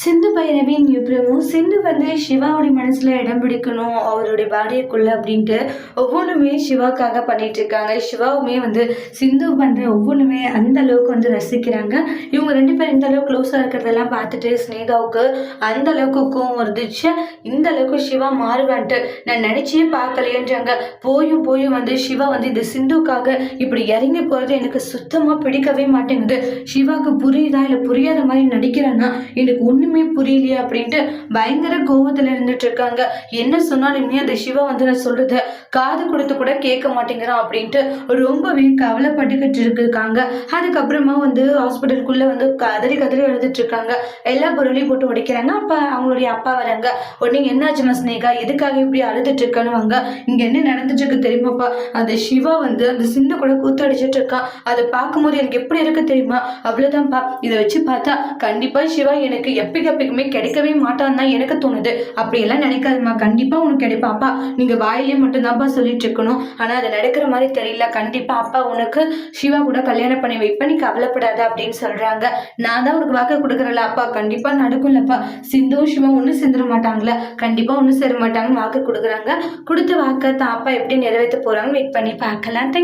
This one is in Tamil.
சிந்து பைரவி நியூ சிந்து வந்து சிவாவுடைய மனசுல இடம் பிடிக்கணும் அவருடைய பாடியக்குள்ள அப்படின்ட்டு ஒவ்வொன்றுமே சிவாக்காக பண்ணிட்டு இருக்காங்க. சிவாவுமே வந்து சிந்து பண்ற ஒவ்வொன்றுமே அந்த அளவுக்கு வந்து ரசிக்கிறாங்க. இவங்க ரெண்டு பேரும் இந்த அளவுக்கு க்ளோஸாக இருக்கிறதெல்லாம் பார்த்துட்டு ஸ்னேகாவுக்கு அந்த அளவுக்கு கோவம் வருதுச்சு இந்த அளவுக்கு சிவா மாறுவான்ட்டு நான் நினைச்சே பார்க்கலையேன்றாங்க. போயும் போயும் வந்து சிவா வந்து இந்த சிந்துக்காக இப்படி இறங்கி போறது எனக்கு சுத்தமா பிடிக்கவே மாட்டேங்குது. சிவாவுக்கு புரியுதா இல்லை புரியாத மாதிரி நடிக்கிறேன்னா எனக்கு ஒண்ணுமே புரியலையே அப்படின்ட்டு பயங்கர கோவத்துல இருந்துட்டு இருக்காங்க. என்ன சொன்னாலுமே அந்த சிவா வந்து நான் சொல்றத காது கொடுத்து கூட கேட்க மாட்டேங்கிறான் அப்படின்ட்டு ரொம்பவே கவலைப்பட்டுக்கிட்டு இருக்காங்க. அதுக்கப்புறமா வந்து ஹாஸ்பிட்டலுக்குள்ள வந்து கதறி கதறி எழுதிட்டு இருக்காங்க. எல்லா பொருளையும் போட்டு உடைக்கிறாங்க. அப்ப அவங்களுடைய அப்பா வராங்க. உடனே என்னாச்சுமா ஸ்னேகா எதுக்காக இப்படி அழுதுட்டு இருக்கணுவாங்க இங்க என்ன நடந்துட்டு இருக்கு தெரியுமாப்பா? அந்த சிவா வந்து அந்த சிந்து கூட கூத்து அடிச்சிட்டு இருக்கான் அதை பார்க்கும்போது எனக்கு எப்படி இருக்கு தெரியுமா? அவ்வளவுதான்ப்பா. இதை வச்சு பார்த்தா கண்டிப்பா சிவா எனக்கு எப்பக்கு எப்பக்குமே கிடைக்கவே மாட்டான்னு தான் எனக்கு தோணுது. அப்படியெல்லாம் நினைக்காதுமா கண்டிப்பா உனக்கு கிடைப்பாப்பா நீங்க வாயிலே மட்டும்தான்ப்பா சொல்லிட்டு இருக்கணும். ஆனா அது நடக்கிற மாதிரி தெரியல. கண்டிப்பா அப்பா உனக்கு சிவா கூட கல்யாணம் பண்ணி வைப்பேன் நீ கவலைப்படாத அப்படின்னு சொல்றாங்க. நான் தான் உனக்கு வாக்கு கொடுக்குறல அப்பா. கண்டிப்பா நடக்கும்லப்பா. சிந்துவும் சிவா ஒன்றும் சேர்ந்துட மாட்டாங்களா? கண்டிப்பா ஒன்றும் சேர மாட்டாங்கன்னு வாக்கு கொடுக்குறாங்க. கொடுத்த வாக்கை தான் அப்பா எப்படி நிறைவேற்ற போறாங்கன்னு வெயிட் பண்ணி பார்க்கலாம். தேங்க்